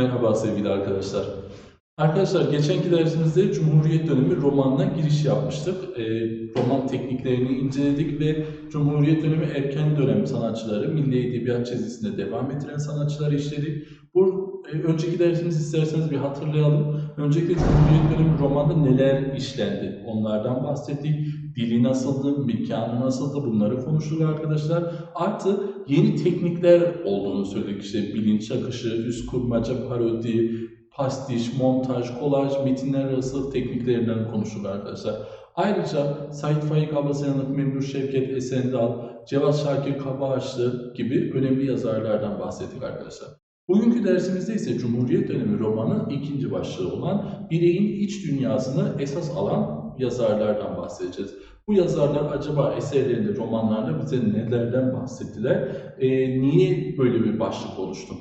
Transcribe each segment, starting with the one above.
Merhaba sevgili arkadaşlar. Arkadaşlar geçenki dersimizde Cumhuriyet dönemi romanına giriş yapmıştık. Ee, roman tekniklerini inceledik ve Cumhuriyet dönemi erken dönem sanatçıları, milli edebiyat çizgisinde devam ettiren sanatçıları işledik. Bu e, önceki dersimizi isterseniz bir hatırlayalım. Öncelikle Cumhuriyet dönemi romanda neler işlendi onlardan bahsettik. Dili nasıldı, mekanı nasıldı bunları konuştuk arkadaşlar. Artı yeni teknikler olduğunu söyledik. İşte bilinç akışı, üst kurmaca, parodi, pastiş, montaj, kolaj, metinler arası tekniklerinden konuştuk arkadaşlar. Ayrıca Sait Faik Abbasyanlık, Memduh Şevket Esendal, Cevat Şakir Kabaağaçlı gibi önemli yazarlardan bahsettik arkadaşlar. Bugünkü dersimizde ise Cumhuriyet dönemi romanın ikinci başlığı olan bireyin iç dünyasını esas alan yazarlardan bahsedeceğiz. Bu yazarlar acaba eserlerinde, romanlarında bize nelerden bahsettiler? Ee, niye böyle bir başlık oluştu?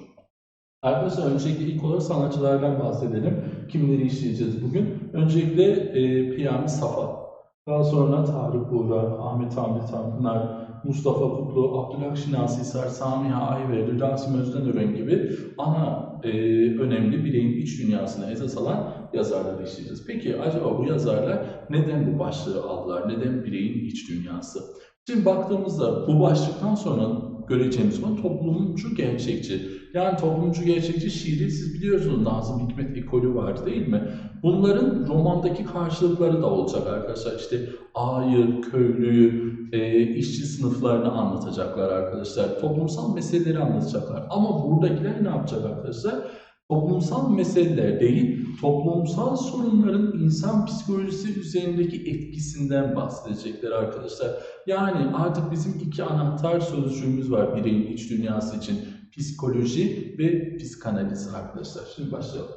Arkadaşlar öncelikle ilk olarak sanatçılardan bahsedelim. Kimleri işleyeceğiz bugün? Öncelikle e, Piyami Safa. Daha sonra Tarık Buğra, Ahmet Hamdi Tanpınar, Mustafa Kutlu, Abdülhak Şinasi Hisar, Samiha Ayverdi, Rasim Özdenören gibi ana e, önemli bireyin iç dünyasını esas alan yazarları işleyeceğiz. Peki acaba bu yazarlar neden bu başlığı aldılar? Neden bireyin iç dünyası? Şimdi baktığımızda bu başlıktan sonra göreceğimiz konu toplumcu gerçekçi. Yani toplumcu gerçekçi şiiri siz biliyorsunuz Nazım Hikmet ekolü var değil mi? Bunların romandaki karşılıkları da olacak arkadaşlar. İşte ayır, köylüyü, e, işçi sınıflarını anlatacaklar arkadaşlar. Toplumsal meseleleri anlatacaklar. Ama buradakiler ne yapacak arkadaşlar? Toplumsal meseleler değil, toplumsal sorunların insan psikolojisi üzerindeki etkisinden bahsedecekler arkadaşlar. Yani artık bizim iki anahtar sözcüğümüz var bireyin iç dünyası için. Psikoloji ve psikanaliz arkadaşlar. Şimdi başlayalım.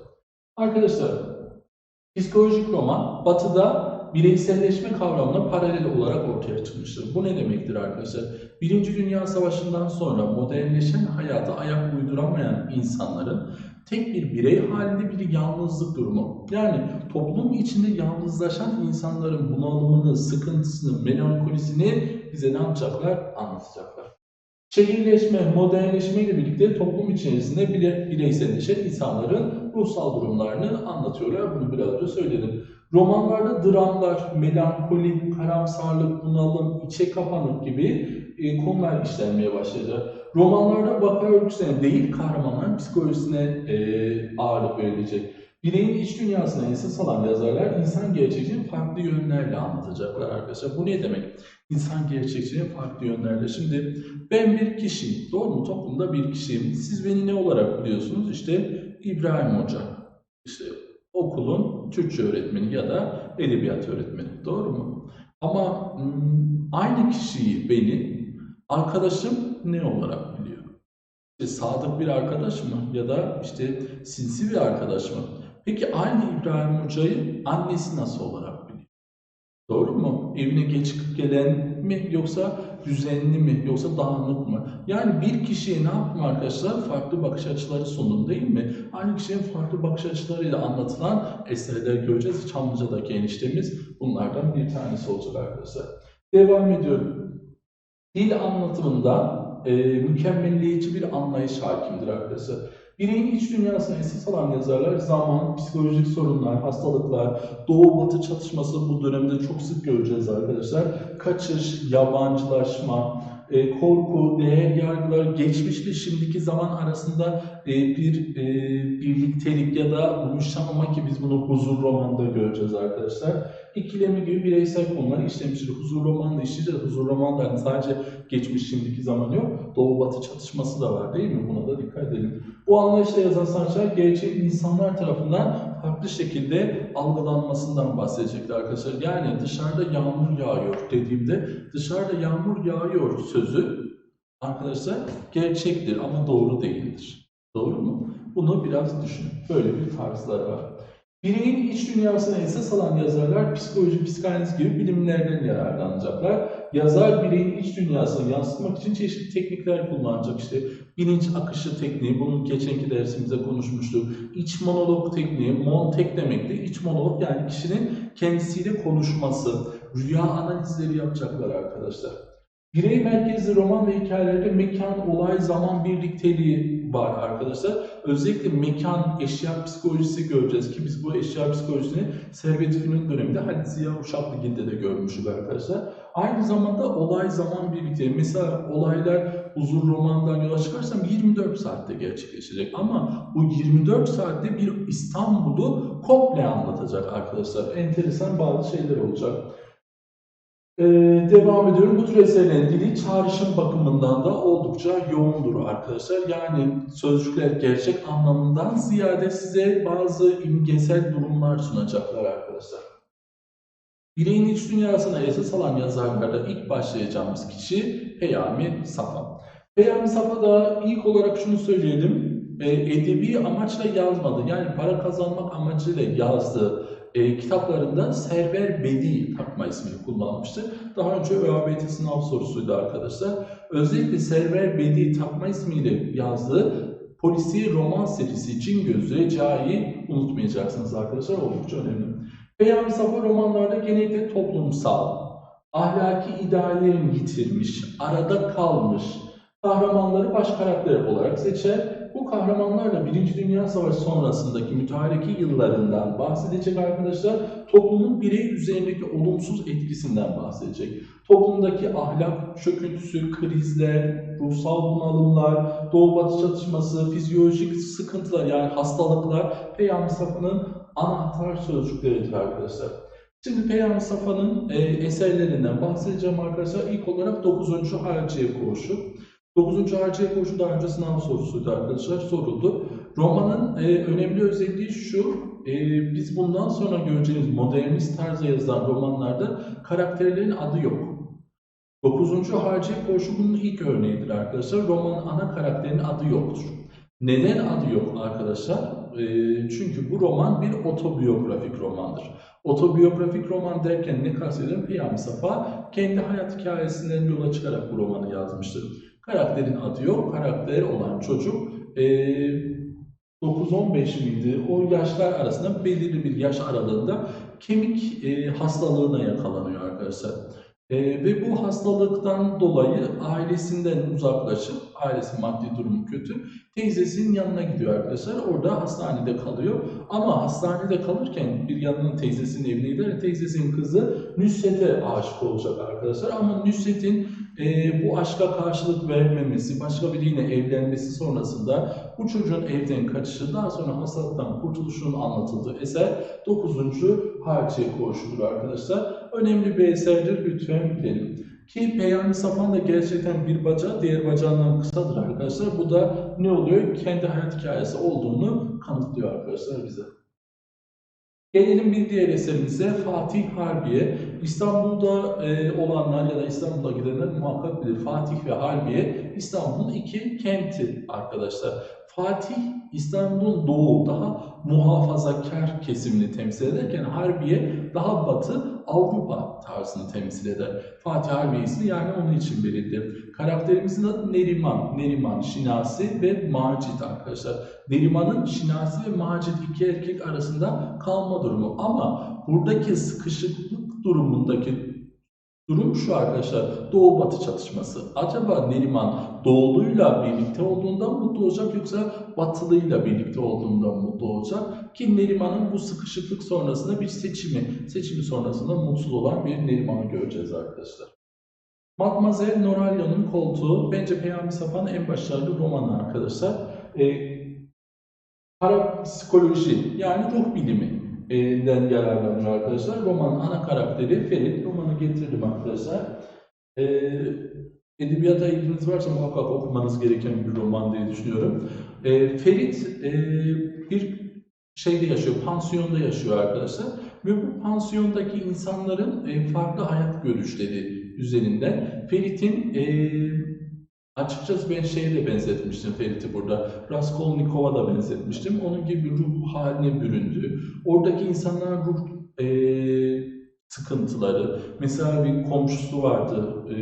Arkadaşlar, psikolojik roman batıda bireyselleşme kavramına paralel olarak ortaya çıkmıştır. Bu ne demektir arkadaşlar? Birinci Dünya Savaşı'ndan sonra modernleşen hayata ayak uyduramayan insanların tek bir birey halinde bir yalnızlık durumu. Yani toplum içinde yalnızlaşan insanların bunalımını, sıkıntısını, melankolisini bize ne yapacaklar? Anlatacaklar. Şehirleşme, modernleşme ile birlikte toplum içerisinde bile bireyselleşen insanların ruhsal durumlarını anlatıyorlar. Bunu biraz önce söyledim. Romanlarda dramlar, melankoli, karamsarlık, bunalım, içe kapanık gibi e, konular işlenmeye başlayacak. Romanlarda vaka örgüsüne değil kahramanların psikolojisine e, ağırlık verilecek. Bireyin iç dünyasına esas alan yazarlar insan gerçekliğini farklı yönlerle anlatacaklar arkadaşlar. Bu ne demek? İnsan gerçekliğini farklı yönlerle. Şimdi ben bir kişiyim. Doğru mu? Toplumda bir kişiyim. Siz beni ne olarak biliyorsunuz? İşte İbrahim Hoca. İşte okulun Türkçe öğretmeni ya da edebiyat öğretmeni. Doğru mu? Ama hmm, aynı kişiyi beni arkadaşım ne olarak biliyor? İşte sadık bir arkadaş mı ya da işte sinsi bir arkadaş mı? Peki aynı İbrahim Hoca'yı annesi nasıl olarak biliyor? Doğru mu? Evine geç gelen mi yoksa düzenli mi yoksa dağınık mı? Yani bir kişiye ne yaptım arkadaşlar? Farklı bakış açıları sundum değil mi? Aynı kişinin farklı bakış açılarıyla anlatılan eserler göreceğiz. Çamlıca'daki eniştemiz bunlardan bir tanesi olacak arkadaşlar. Devam ediyorum. Dil anlatımında e, mükemmelleyici bir anlayış hakimdir arkadaşlar. Bireyin iç dünyasına esas alan yazarlar zaman, psikolojik sorunlar, hastalıklar, doğu-batı çatışması bu dönemde çok sık göreceğiz arkadaşlar. Kaçış, yabancılaşma, e, korku, değer yargılar, geçmişle şimdiki zaman arasında e, bir e, birliktelik ya da uyuşamama ki biz bunu huzur romanda göreceğiz arkadaşlar. İkilemi gibi bireysel konular işlemiştir. Huzur romanında işleyeceğiz. Huzur romanda hani sadece geçmiş şimdiki zaman yok. Doğu batı çatışması da var değil mi? Buna da dikkat edelim. Bu anlayışla yazan sanatçılar gerçek insanlar tarafından farklı şekilde algılanmasından bahsedecekler arkadaşlar. Yani dışarıda yağmur yağıyor dediğimde dışarıda yağmur yağıyor sözü arkadaşlar gerçektir ama doğru değildir. Doğru mu? Bunu biraz düşünün. Böyle bir tarzları var. Bireyin iç dünyasına esas alan yazarlar psikoloji, psikanaliz gibi bilimlerden yararlanacaklar. Yazar bireyin iç dünyasını yansıtmak için çeşitli teknikler kullanacak. İşte bilinç akışı tekniği, bunu geçenki dersimizde konuşmuştuk. İç monolog tekniği, montek demekti. İç monolog yani kişinin kendisiyle konuşması, rüya analizleri yapacaklar arkadaşlar. Birey merkezli roman ve hikayelerde mekan, olay, zaman birlikteliği var arkadaşlar. Özellikle mekan, eşya psikolojisi göreceğiz ki biz bu eşya psikolojisini Servet Fünun döneminde Halit Ziya Uşaklıgil'de de görmüşüz arkadaşlar. Aynı zamanda olay zaman birlikte. Mesela olaylar huzur romandan yola çıkarsam 24 saatte gerçekleşecek. Ama bu 24 saatte bir İstanbul'u komple anlatacak arkadaşlar. Enteresan bazı şeyler olacak. Ee, devam ediyorum. Bu tür eserlerin dili çağrışım bakımından da oldukça yoğundur arkadaşlar. Yani sözcükler gerçek anlamından ziyade size bazı imgesel durumlar sunacaklar arkadaşlar. Bireyin iç dünyasına esas alan yazarlarda ilk başlayacağımız kişi Peyami Safa. Peyami Safa da ilk olarak şunu söyleyelim. e, edebi amaçla yazmadı. Yani para kazanmak amacıyla yazdığı e, kitaplarında Server Bedi takma ismini kullanmıştır. Daha önce ÖABT sınav sorusuydu arkadaşlar. Özellikle Server Bedi takma ismiyle yazdığı polisi roman serisi Gözü Recai'yi unutmayacaksınız arkadaşlar. Oldukça önemli. Peyami Safa romanlarda genellikle toplumsal, ahlaki ideallerini yitirmiş, arada kalmış kahramanları baş karakter olarak seçer. Bu kahramanlarla Birinci Dünya Savaşı sonrasındaki mütareki yıllarından bahsedecek arkadaşlar. Toplumun birey üzerindeki olumsuz etkisinden bahsedecek. Toplumdaki ahlak çöküntüsü, krizler, ruhsal bunalımlar, doğu batı çatışması, fizyolojik sıkıntılar yani hastalıklar Peyami Safa'nın anahtar sözcükleridir arkadaşlar. Şimdi Peyami Safa'nın e, eserlerinden bahsedeceğim arkadaşlar. İlk olarak 9. Harciye Koğuşu. 9. Harciye Koğuşu daha önce sınav sorusuydu arkadaşlar, soruldu. Romanın e, önemli özelliği şu, e, biz bundan sonra göreceğimiz modernist tarzda yazılan romanlarda karakterlerin adı yok. 9. Harciye Koğuşu bunun ilk örneğidir arkadaşlar. Romanın ana karakterinin adı yoktur. Neden adı yok arkadaşlar? E, çünkü bu roman bir otobiyografik romandır. Otobiyografik roman derken ne kastediyorum? Peyami Safa kendi hayat hikayesinden yola çıkarak bu romanı yazmıştır. Karakterin adı yok. Karakter olan çocuk e, 9-15 miydi? O yaşlar arasında belirli bir yaş aralığında kemik e, hastalığına yakalanıyor arkadaşlar. E, ve bu hastalıktan dolayı ailesinden uzaklaşıp, ailesi maddi durumu kötü, teyzesinin yanına gidiyor arkadaşlar. Orada hastanede kalıyor. Ama hastanede kalırken bir yanının teyzesinin evine gider. Teyzesinin kızı Nusret'e aşık olacak arkadaşlar. Ama Nusret'in e, bu aşka karşılık vermemesi, başka biriyle evlenmesi sonrasında bu çocuğun evden kaçışı, daha sonra hastalıktan kurtuluşunun anlatıldığı eser 9. Harciye Koğuşu'dur arkadaşlar. Önemli bir eserdir, lütfen bilelim. Ki Peyami Safan da gerçekten bir bacağı diğer bacağından kısadır arkadaşlar. Bu da ne oluyor? Kendi hayat hikayesi olduğunu kanıtlıyor arkadaşlar bize. Gelelim bir diğer eserimize Fatih Harbiye. İstanbul'da e, olanlar ya da İstanbul'a gidenler muhakkak bilir. Fatih ve Harbiye İstanbul'un iki kenti arkadaşlar. Fatih İstanbul'un doğu daha muhafazakar kesimini temsil ederken Harbiye daha batı Avrupa tarzını temsil eder. Fatih Harbiye ismi yani onun için verildi. Karakterimizin adı Neriman. Neriman, Şinasi ve Macit arkadaşlar. Neriman'ın Şinasi ve Macit iki erkek arasında kalma durumu. Ama buradaki sıkışıklık durumundaki durum şu arkadaşlar. Doğu batı çatışması. Acaba Neriman doğuluyla birlikte olduğundan mutlu olacak yoksa batılıyla birlikte olduğundan mutlu olacak? Ki Neriman'ın bu sıkışıklık sonrasında bir seçimi, seçimi sonrasında mutsuz olan bir Neriman'ı göreceğiz arkadaşlar. Mademoiselle Noralya'nın koltuğu bence Peyami Safa'nın en başarılı romanı arkadaşlar. E, parapsikoloji yani ruh bilimi den yararlanıyor arkadaşlar. Romanın ana karakteri Ferit. Romanı getirdim arkadaşlar. E, edebiyata ilginiz varsa muhakkak okumanız gereken bir roman diye düşünüyorum. E, Ferit e, bir şeyde yaşıyor, pansiyonda yaşıyor arkadaşlar. Ve bu pansiyondaki insanların e, farklı hayat görüşleri üzerinden Ferit'in e, açıkçası ben şeye de benzetmiştim Ferit'i burada. Raskolnikov'a da benzetmiştim. Onun gibi ruh haline büründü. Oradaki insanların ruh e, sıkıntıları. Mesela bir komşusu vardı e,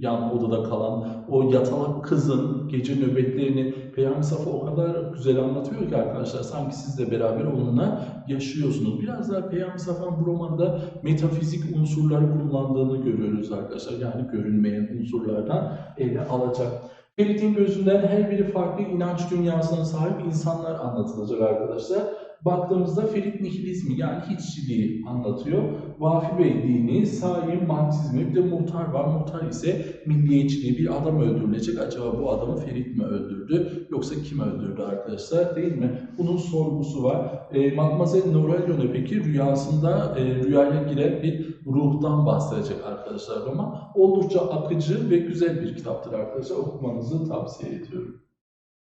yan odada kalan. O yatalak kızın gece nöbetlerini Peyami Safa o kadar güzel anlatıyor ki arkadaşlar. Sanki siz de beraber onunla yaşıyorsunuz. Biraz daha Peyami Safa'nın bu romanda metafizik unsurları kullandığını görüyoruz arkadaşlar. Yani görünmeyen unsurlardan ele alacak. Ferit'in gözünden her biri farklı inanç dünyasına sahip insanlar anlatılacak arkadaşlar. Baktığımızda Ferit nihilizmi yani hiççiliği anlatıyor. Vafi Bey dini, Saim Marksizmi, bir de Muhtar var. Muhtar ise milliyetçiliği bir adam öldürülecek. Acaba bu adamı Ferit mi öldürdü yoksa kim öldürdü arkadaşlar değil mi? Bunun sorgusu var. E, Mademoiselle Noralyon'u peki rüyasında e, rüyaya giren bir ruhtan bahsedecek arkadaşlar roman. Oldukça akıcı ve güzel bir kitaptır arkadaşlar. Okumanızı tavsiye ediyorum.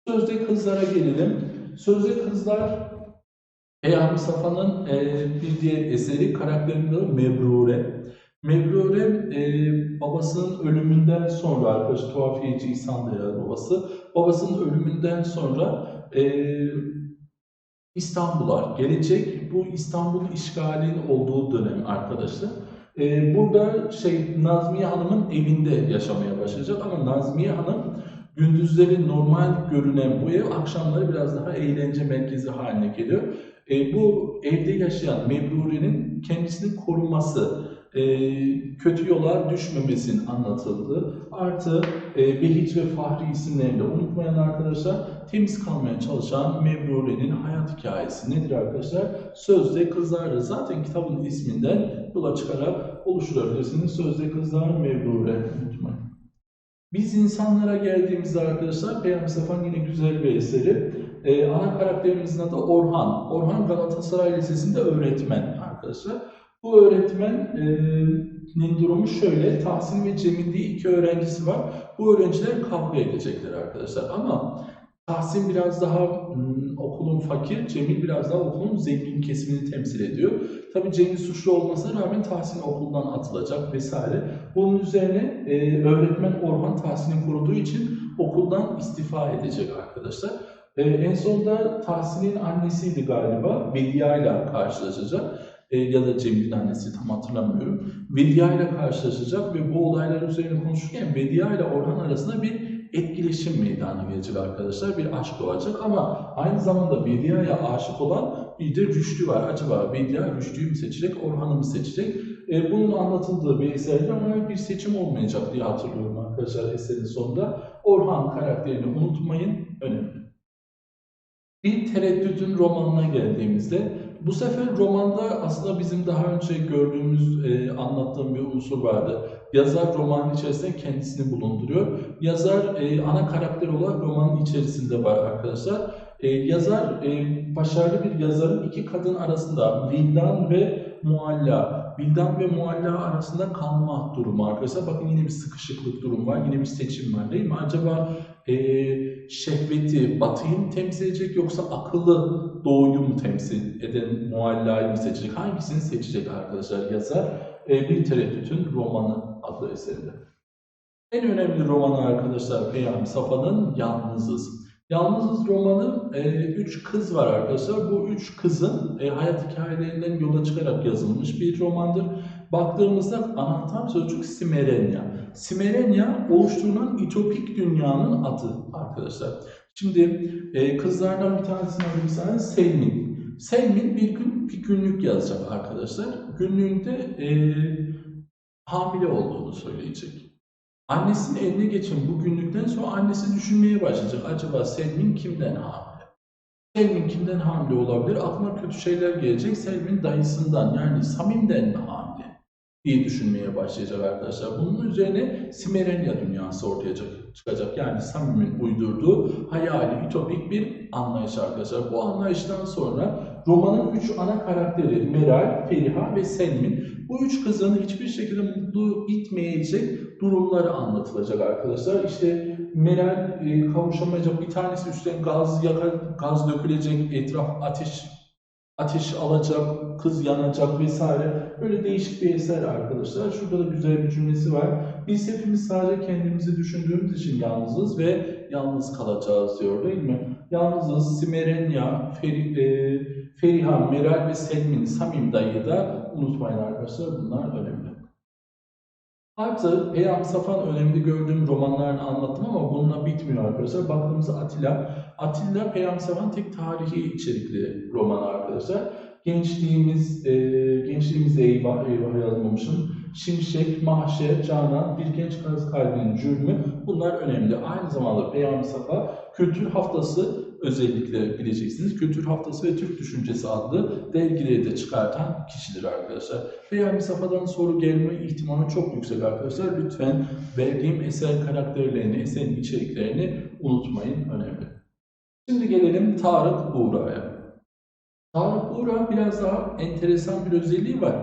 Sözde kızlara gelelim. Sözde kızlar Peyami Safa'nın e, bir diğer eseri karakterinin adı Mebrure. Mebrure e, babasının ölümünden sonra arkadaşlar tuhafiyeci İhsan Değer babası. Babasının ölümünden sonra e, İstanbul'a gelecek. Bu İstanbul işgalinin olduğu dönem arkadaşlar. E, burada şey Nazmiye Hanım'ın evinde yaşamaya başlayacak ama Nazmiye Hanım gündüzleri normal görünen bu ev akşamları biraz daha eğlence merkezi haline geliyor. E, bu evde yaşayan Mebrure'nin kendisini koruması, e, kötü yola düşmemesinin anlatıldığı artı e, Behiç ve Fahri isimlerini unutmayan arkadaşlar temiz kalmaya çalışan Mebrure'nin hayat hikayesi nedir arkadaşlar? Sözde Kızlar zaten kitabın isminden yola çıkarak oluşturabilirsiniz. Sözde Kızlar Mebrure unutmayın. Biz insanlara geldiğimizde arkadaşlar Peygamber Safan yine güzel bir eseri. Ee, ana karakterimizin adı Orhan. Orhan Galatasaray Lisesi'nde öğretmen arkadaşlar. Bu öğretmenin durumu şöyle. Tahsin ve Cemil diye iki öğrencisi var. Bu öğrenciler kavga edecekler arkadaşlar. Ama Tahsin biraz daha hmm, okulun fakir, Cemil biraz daha okulun zengin kesimini temsil ediyor. Tabi Cemil suçlu olmasına rağmen Tahsin okuldan atılacak vesaire. Bunun üzerine e, öğretmen Orhan Tahsin'i koruduğu için okuldan istifa edecek arkadaşlar. E, en sonunda Tahsin'in annesiydi galiba. Velia ile karşılaşacak. E, ya da Cemil'in annesi tam hatırlamıyorum. Velia ile karşılaşacak ve bu olaylar üzerine konuşurken Velia ile Orhan arasında bir etkileşim meydana gelecek arkadaşlar. Bir aşk doğacak ama aynı zamanda Vedia'ya aşık olan bir de Rüştü var. Acaba Vedia Rüştü'yü mü seçecek, Orhan'ı mı seçecek? E, bunun anlatıldığı bir eserde ama bir seçim olmayacak diye hatırlıyorum arkadaşlar eserin sonunda. Orhan karakterini unutmayın, önemli. Bir tereddütün romanına geldiğimizde bu sefer romanda aslında bizim daha önce gördüğümüz, e, anlattığım bir unsur vardı. Yazar romanın içerisinde kendisini bulunduruyor. Yazar e, ana karakter olarak romanın içerisinde var arkadaşlar. E, yazar, e, başarılı bir yazarın iki kadın arasında Vildan ve Mualla. Vildan ve Mualla arasında kalma durumu arkadaşlar. Bakın yine bir sıkışıklık durum var. Yine bir seçim var değil mi? Acaba e, şehveti batıyı mı temsil edecek yoksa akıllı doğuyu mu temsil eden Mualla'yı mı seçecek? Hangisini seçecek arkadaşlar yazar? E, bir tereddütün romanı adlı eserinde. En önemli romanı arkadaşlar Peyami Safa'nın Yalnızız. Yalnızız romanı e, üç kız var arkadaşlar. Bu üç kızın e, hayat hikayelerinden yola çıkarak yazılmış bir romandır. Baktığımızda anahtar sözcük Simerenya. Simerenya oluşturulan ütopik dünyanın adı arkadaşlar. Şimdi e, kızlardan bir tanesini alayım sana Selmin. Selmin bir gün bir günlük yazacak arkadaşlar. Günlüğünde e, hamile olduğunu söyleyecek. Annesinin eline geçen bu günlükten sonra annesi düşünmeye başlayacak. Acaba Selmin kimden hamile? Selmin kimden hamile olabilir? Aklına kötü şeyler gelecek. Selmin dayısından yani Samim'den mi hamile? Diye düşünmeye başlayacak arkadaşlar. Bunun üzerine Simerenya dünyası ortaya çıkacak. Yani Samim'in uydurduğu hayali, ütopik bir anlayış arkadaşlar. Bu anlayıştan sonra romanın üç ana karakteri Meral, Feriha ve Selmin. Bu üç kızın hiçbir şekilde mutlu bitmeyecek durumları anlatılacak arkadaşlar. İşte Meral e, kavuşamayacak bir tanesi üstten gaz yakar, gaz dökülecek, etraf ateş ateş alacak, kız yanacak vesaire. Böyle değişik bir eser arkadaşlar. Şurada da güzel bir cümlesi var. Biz hepimiz sadece kendimizi düşündüğümüz için yalnızız ve yalnız kalacağız diyor değil mi? Yalnızız Simerenya, Feri, e, Feriha, Meral ve Selmin, Samim dayıyı da unutmayın arkadaşlar. Bunlar önemli. Artı Peyami Safan önemli gördüğüm romanlarını anlattım ama bununla bitmiyor arkadaşlar. Baktığımızda Atilla. Atilla Peyami Safan tek tarihi içerikli roman arkadaşlar. Gençliğimiz, e, gençliğimize eyvah, eyvah yazmamışım. Şimşek, mahşer, canan, bir genç kız kalbinin cürmü bunlar önemli. Aynı zamanda Peyami Safa Kültür Haftası özellikle bileceksiniz. Kültür Haftası ve Türk Düşüncesi adlı dergileri de çıkartan kişidir arkadaşlar. Peyami Safa'dan soru gelme ihtimali çok yüksek arkadaşlar. Lütfen verdiğim eser karakterlerini, eserin içeriklerini unutmayın. Önemli. Şimdi gelelim Tarık Buğra'ya. Tarık Buğra biraz daha enteresan bir özelliği var.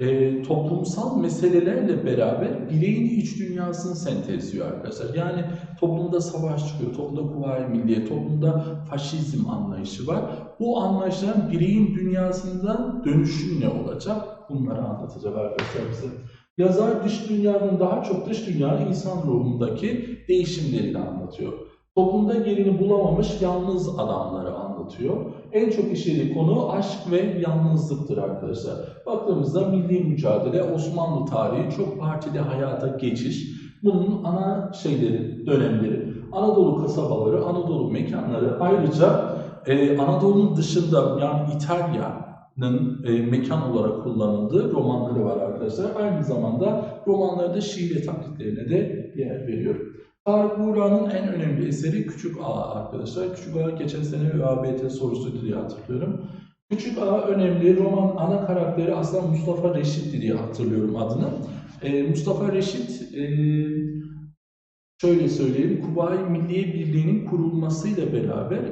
E, toplumsal meselelerle beraber bireyin iç dünyasını sentezliyor arkadaşlar. Yani toplumda savaş çıkıyor, toplumda kuvayi milliye, toplumda faşizm anlayışı var. Bu anlayışların bireyin dünyasında dönüşüm ne olacak? Bunları anlatacak arkadaşlar bize. Yazar dış dünyanın daha çok dış dünya insan ruhundaki değişimlerini anlatıyor. Toplumda yerini bulamamış yalnız adamları anlatıyor. En çok işlediği konu aşk ve yalnızlıktır arkadaşlar. Baktığımızda milli mücadele, Osmanlı tarihi, çok partili hayata geçiş. Bunun ana şeyleri, dönemleri. Anadolu kasabaları, Anadolu mekanları ayrıca e, Anadolu'nun dışında yani İtalya'nın e, mekan olarak kullanıldığı romanları var arkadaşlar. Aynı zamanda romanlarda şiir taklitlerine de yer veriyor. Buğra'nın en önemli eseri Küçük Ağa arkadaşlar. Küçük Ağa geçen sene ÖABT sorusuydu diye hatırlıyorum. Küçük Ağa önemli. Roman ana karakteri aslında Mustafa Reşit'ti diye hatırlıyorum adını. Ee, Mustafa Reşit e, şöyle söyleyeyim. Kuvayi Milliye Birliği'nin kurulmasıyla beraber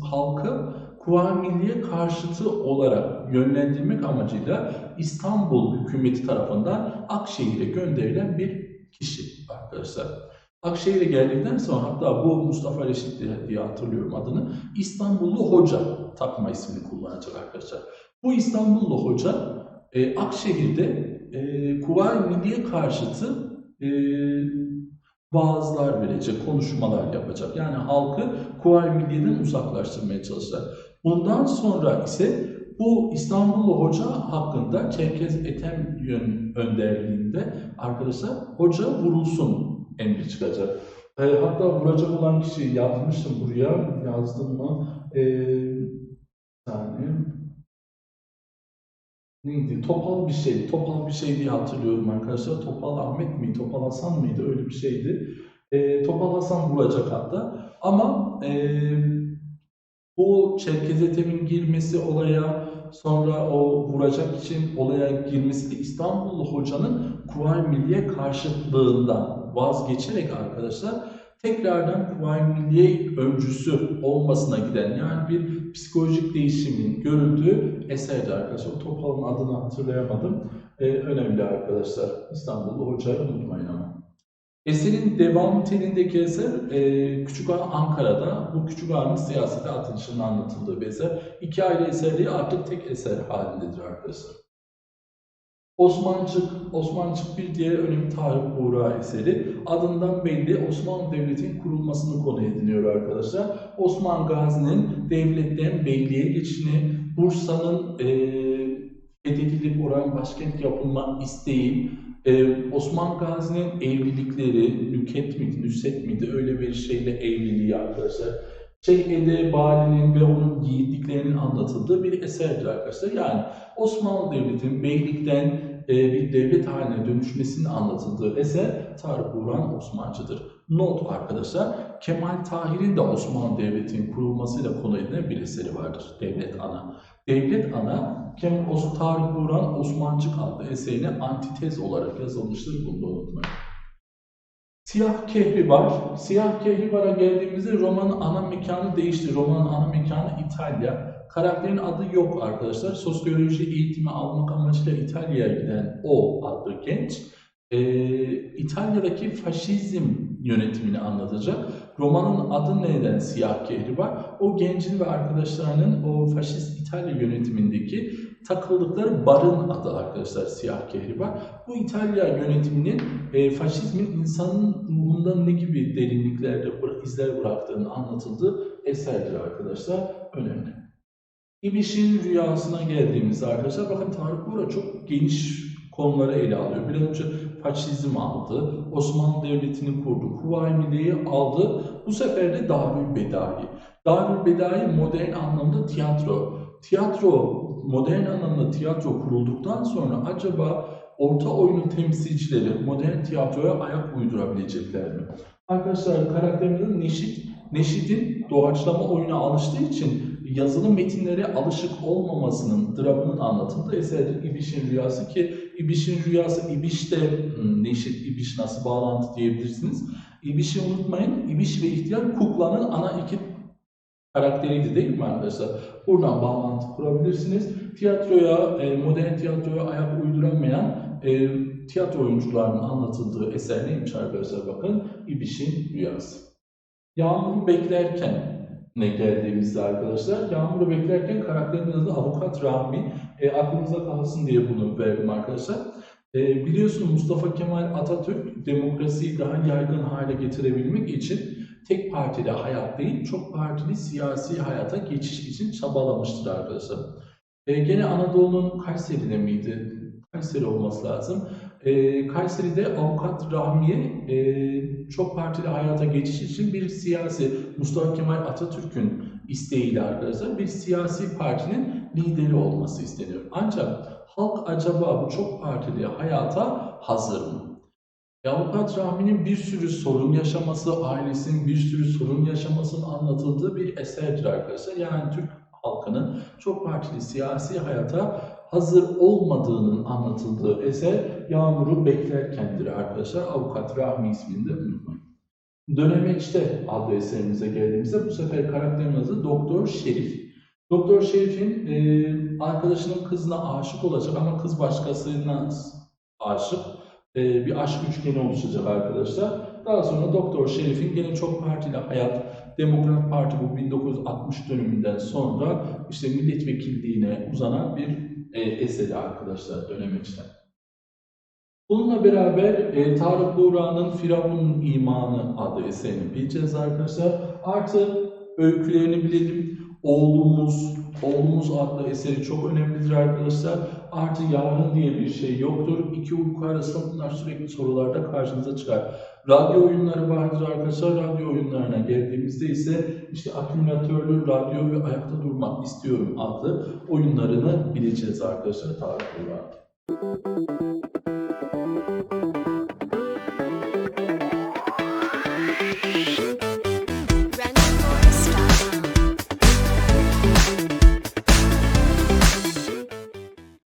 halkı Kuvayi Milliye karşıtı olarak yönlendirmek amacıyla İstanbul hükümeti tarafından Akşehir'e gönderilen bir kişi arkadaşlar. Akşehir'e geldikten sonra hatta bu Mustafa Reşit diye hatırlıyorum adını. İstanbullu Hoca takma ismini kullanacak arkadaşlar. Bu İstanbullu Hoca e, Akşehir'de e, Kuvayi Milliye karşıtı e, vaazlar verecek, konuşmalar yapacak. Yani halkı Kuvayi Milliye'den uzaklaştırmaya çalışacak. Bundan sonra ise bu İstanbullu Hoca hakkında Çerkez Ethem önderliğinde arkadaşlar hoca vurulsun emri çıkacak. E, hatta vuracak olan kişi yazmıştım buraya. Yazdım mı? E, yani neydi? Topal bir şey. Topal bir şey diye hatırlıyorum arkadaşlar. Topal Ahmet miydi? Topal Hasan mıydı? Öyle bir şeydi. E, Topal Hasan vuracak hatta. Ama e, bu Çerkezetem'in girmesi olaya sonra o vuracak için olaya girmesi de İstanbullu hocanın Kuvayi Milliye karşıtlığından vazgeçerek arkadaşlar tekrardan Kuvayi Milliye öncüsü olmasına giden yani bir psikolojik değişimin görüldüğü eserdi arkadaşlar. Topal'ın adını hatırlayamadım. Ee, önemli arkadaşlar. İstanbullu hocayı unutmayın ama. Eserin devam niteliğindeki eser e, Küçük Ağa Ankara'da. Bu Küçük Ağa'nın siyasete atılışının anlatıldığı bir eser. İki ayrı eser değil artık tek eser halindedir arkadaşlar. Osmancık, Osmancık bir diğer önemli Tarık Buğra eseri. Adından belli Osmanlı Devleti'nin kurulmasını konu ediniyor arkadaşlar. Osman Gazi'nin devletten beyliğe geçişini, Bursa'nın e, fethedilip oran başkent yapılma isteği, e, Osman Gazi'nin evlilikleri, Nüket miydi, Nüset miydi öyle bir şeyle evliliği arkadaşlar. Şeyh'de Bali'nin ve onun yiğitliklerinin anlatıldığı bir eserdir arkadaşlar. Yani Osmanlı Devleti'nin beylikten bir devlet haline dönüşmesinin anlatıldığı eser Tarık Buran Osmancı'dır. Not arkadaşlar, Kemal Tahir'in de Osmanlı Devleti'nin kurulmasıyla konu edilen bir eseri vardır. Devlet Ana. Devlet Ana, Kemal Tarık Buran Osmancık adlı eserine antitez olarak yazılmıştır. Bunu da unutmayın. Siyah Kehribar. Siyah Kehribar'a geldiğimizde romanın ana mekanı değişti. Romanın ana mekanı İtalya. Karakterin adı yok arkadaşlar. Sosyoloji eğitimi almak amacıyla İtalya'ya giden o adlı genç e, İtalya'daki faşizm yönetimini anlatacak. Romanın adı neden Siyah Kehribar? O gencin ve arkadaşlarının o faşist İtalya yönetimindeki takıldıkları barın adı arkadaşlar Siyah Kehribar. Bu İtalya yönetiminin e, faşizmin insanın ruhunda ne gibi derinliklerde izler bıraktığını anlatıldığı eserdir arkadaşlar. Önemli. İbiş'in rüyasına geldiğimizde arkadaşlar bakın Tarık Buğra çok geniş konuları ele alıyor. Bir önce faşizm aldı, Osmanlı Devleti'ni kurdu, Kuvayi aldı. Bu sefer de Darül Bedai. Darül Bedai modern anlamda tiyatro. Tiyatro modern anlamda tiyatro kurulduktan sonra acaba orta oyunun temsilcileri modern tiyatroya ayak uydurabilecekler mi? Arkadaşlar karakterimizin Neşit, Neşit'in doğaçlama oyuna alıştığı için yazılı metinlere alışık olmamasının dramının anlatıldığı eserdir İbiş'in Rüyası ki İbiş'in Rüyası İbiş'te hmm, Neşit, İbiş nasıl bağlantı diyebilirsiniz. İbiş'i unutmayın. İbiş ve İhtiyar Kukla'nın ana iki karakteriydi değil mi arkadaşlar? Buradan bağlantı kurabilirsiniz. Tiyatroya, e, modern tiyatroya ayak uyduramayan e, tiyatro oyuncularının anlatıldığı eser neymiş arkadaşlar bakın. İbiş'in Rüyası. Yağmuru beklerken ne geldiğimizde arkadaşlar. Yağmuru beklerken karakterin adı Avukat Rahmi. E, aklınıza kalsın diye bunu verdim arkadaşlar. E, biliyorsunuz Mustafa Kemal Atatürk demokrasiyi daha yaygın hale getirebilmek için tek partili hayat değil, çok partili siyasi hayata geçiş için çabalamıştır arkadaşlar. E, gene Anadolu'nun Kayseri'de miydi? Kayseri olması lazım. E, Kayseri'de avukat Rahmiye e, çok partili hayata geçiş için bir siyasi, Mustafa Kemal Atatürk'ün isteğiyle arkadaşlar bir siyasi partinin lideri olması isteniyor. Ancak halk acaba bu çok partili hayata hazır mı? Avukat Rahmi'nin bir sürü sorun yaşaması, ailesinin bir sürü sorun yaşamasının anlatıldığı bir eserdir arkadaşlar. Yani Türk halkının çok partili siyasi hayata hazır olmadığının anlatıldığı eser Yağmur'u beklerkendir arkadaşlar. Avukat Rahmi ismini de unutmayın. Dönemeçte adlı eserimize geldiğimizde bu sefer karakterin adı Doktor Şerif. Doktor Şerif'in e, arkadaşının kızına aşık olacak ama kız başkasına aşık. E, bir aşk üçgeni oluşacak arkadaşlar. Daha sonra Doktor Şerif'in gene çok partili hayat, Demokrat Parti bu 1960 döneminden sonra işte milletvekilliğine uzanan bir eseri arkadaşlar dönemeçten. Bununla beraber e, Tarık Buğra'nın Firavun'un İmanı adlı eserini bileceğiz arkadaşlar. Artı öykülerini bilelim. Oğlumuz, Oğlumuz adlı eseri çok önemlidir arkadaşlar. Artı yarın diye bir şey yoktur. İki uyku arasında bunlar sürekli sorularda karşınıza çıkar. Radyo oyunları vardır arkadaşlar. Radyo oyunlarına geldiğimizde ise işte akümülatörlü radyo ve ayakta durmak istiyorum adlı oyunlarını bileceğiz arkadaşlar. Tarık Buğra.